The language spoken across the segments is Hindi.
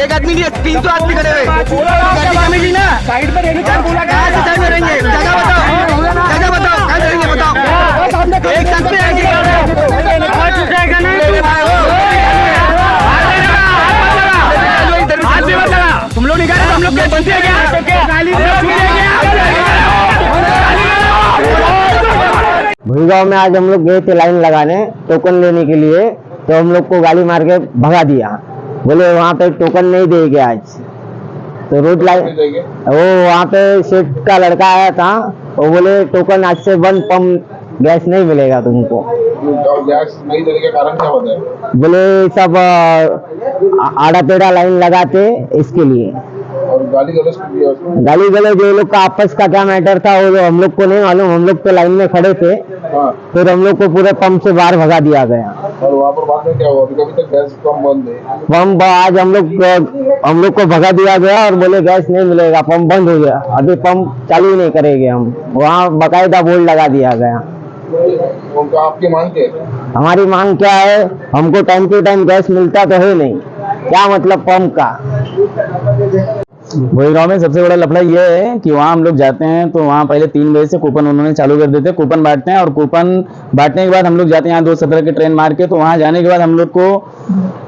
एक आदमी नहीं है तीन सौ आदमी खड़े हुए ना साइड पर रहेंगे जगह बताओ जगह बताओ कहाँ रहेंगे बताओ एक साथ में तुम लोग निकाले तो हम लोग क्या बनते हैं क्या गाली में आज हम लोग गए थे लाइन लगाने टोकन लेने के लिए तो हम लोग को गाली मार के भगा दिया बोले वहाँ पे टोकन नहीं देंगे आज। तो रोड लाइन वो वहाँ पे सेठ का लड़का आया था वो बोले टोकन आज से बंद पंप गैस नहीं मिलेगा तुमको। गैस नहीं देने का कारण क्या बताया बोले सब आड़ा टेढ़ा लाइन लगाते इसके लिए। और गाली गलौज गाली गलौज ये लोग का आपस का क्या मैटर था? वो हम लोग को नहीं मालूम हम लोग तो लाइन में खड़े थे। हाँ। फिर हम लोग को पूरे पंप से बाहर भगा दिया गया। और वहाँ पर बाद में क्या हुआ? अभी तक गैस पंप बंद है। पंप आज हम लोग हम लोग को भगा दिया गया और बोले गैस नहीं मिलेगा पंप बंद हो गया। अभी पंप चालू ही नहीं करेंगे हम। वहाँ बकायदा बोर्ड लगा दिया गया। उनका आपकी मांग क्या है? हमारी मांग क्या है? हमको टाइम टू टाइम गैस मिलता तो है नहीं। क्या मतलब पंप का? भोईगांव में सबसे बड़ा लफड़ा ये है कि वहाँ हम लोग जाते हैं तो वहाँ पहले तीन बजे से कूपन उन्होंने चालू कर देते हैं कूपन बांटते हैं और कूपन बांटने के बाद हम लोग जाते हैं यहाँ दो सत्रह की ट्रेन मार के तो वहाँ जाने के बाद हम लोग को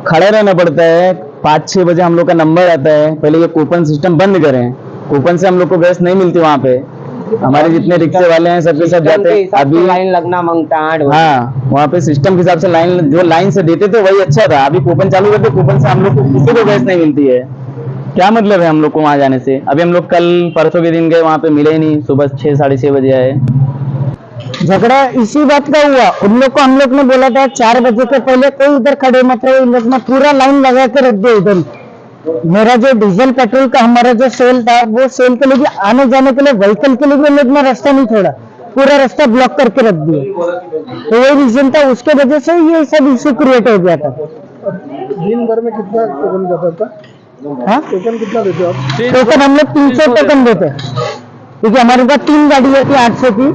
खड़े रहना पड़ता है। पाँच छः बजे हम लोग का नंबर आता है पहले ये कूपन सिस्टम बंद करें। कूपन से हम लोग को गैस नहीं मिलती वहाँ पे। हमारे जितने रिक्शे वाले हैं सबके सब जाते हैं। अभी लाइन लगना माँगता है हाँ वहाँ पे सिस्टम के हिसाब से लाइन जो लाइन से देते थे वही अच्छा था। अभी कूपन चालू करते कूपन से हम लोग को किसी को गैस नहीं मिलती है। क्या मतलब है हम लोग को वहाँ जाने से? अभी हम लोग कल परसों के दिन गए वहाँ पे मिले ही नहीं सुबह छह साढ़े छह बजे आए। झगड़ा इसी बात का हुआ। उन लोग को हम लोग ने बोला था चार बजे के पहले कोई इधर खड़े मत रहे इन लोग ने पूरा लाइन लगा के रख दिया इधर मेरा जो डीजल पेट्रोल का हमारा जो सेल था वो सेल के लिए आने जाने के लिए व्हीकल के लिए भी उन लोग ने रास्ता नहीं छोड़ा। पूरा रास्ता ब्लॉक करके रख दिया। तो वही रीजन था उसके वजह से ये सब इश्यू क्रिएट हो गया था। दिन भर में कितना जाता था? हाँ? टोकन कितना देते आप? टोकन हम लोग तीन सौ टोकन देते हैं क्योंकि हमारे पास तीन गाड़ी होती है आठ सौ की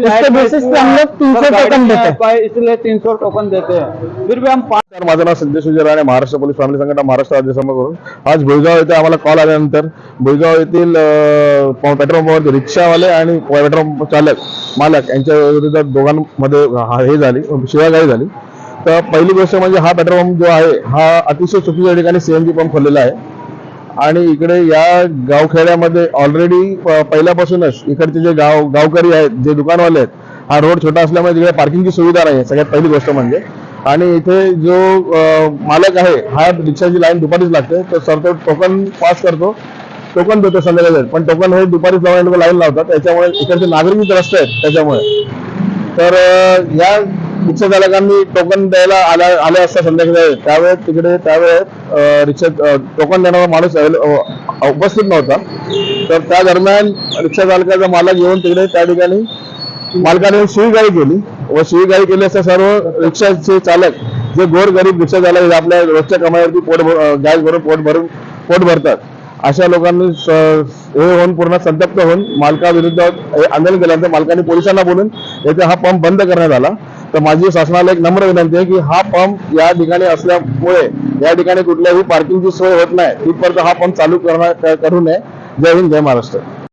उसके बेसिस पे हम लोग तीन सौ टोकन देते हैं इसलिए तीन सौ टोकन देते हैं फिर भी हम माझं नाव संजय सुजय राणे महाराष्ट्र पोलीस फॅमिली संघटना महाराष्ट्र राज्य समोर आज भुईगाव येथे आम्हाला कॉल आल्यानंतर भुईगाव येथील पेट्रोल पंपावरती रिक्षावाले आणि पेट्रोल पंप चालक मालक यांच्या विरुद्ध दोघांमध्ये हा- झाली शिवागाळी झाली. तर पहिली गोष्ट म्हणजे हा पेट्रोल पंप जो आहे हा अतिशय चुकीच्या ठिकाणी सीएनजी पंप खोललेला आहे. आणि इकडे या गावखेड्यामध्ये ऑलरेडी पहिल्यापासूनच इकडचे जे गाव गावकरी आहेत जे दुकानवाले आहेत हा रोड छोटा असल्यामुळे तिकडे पार्किंगची सुविधा नाही सगळ्यात पहिली गोष्ट म्हणजे. आणि इथे जो मालक आहे हा रिक्षाची लाईन दुपारीच लागते तर सर तो टोकन पास करतो टोकन देतो संध्याकाळी पण टोकन हे दुपारीच लावून लाईन लावतात त्याच्यामुळे इकडचे नागरिक त्रस्त आहेत त्याच्यामुळे. तर या रिक्षा चालकांनी टोकन द्यायला आल्या आले असता संध्याकाळी. त्यावेळेस तिकडे त्यावेळेस रिक्षा टोकन देणारा माणूस उपस्थित नव्हता. तर त्या दरम्यान रिक्षा चालकाचा मालक येऊन तिकडे त्या ठिकाणी मालकाने शिवीगाळी केली. व शिवीगाळी केली असता सर्व रिक्षाचे चालक जे गोर गरीब रिक्षा चालक आपल्या रोजच्या कमाईवरती पोट गॅस भरून पोट भरून पोट भरतात. अशा लोकांनी हे होऊन पूर्ण संतप्त होऊन मालकाविरुद्ध आंदोलन केल्यानंतर मालकाने पोलिसांना बोलून येथे हा पंप बंद करण्यात आला. तर माझी शासनाला एक नम्र विनंती आहे की हा पंप या ठिकाणी असल्यामुळे या ठिकाणी कुठल्याही पार्किंगची सोय होत नाही. तिथपर्यंत हा पंप चालू करणार करू नये. जय हिंद जय महाराष्ट्र.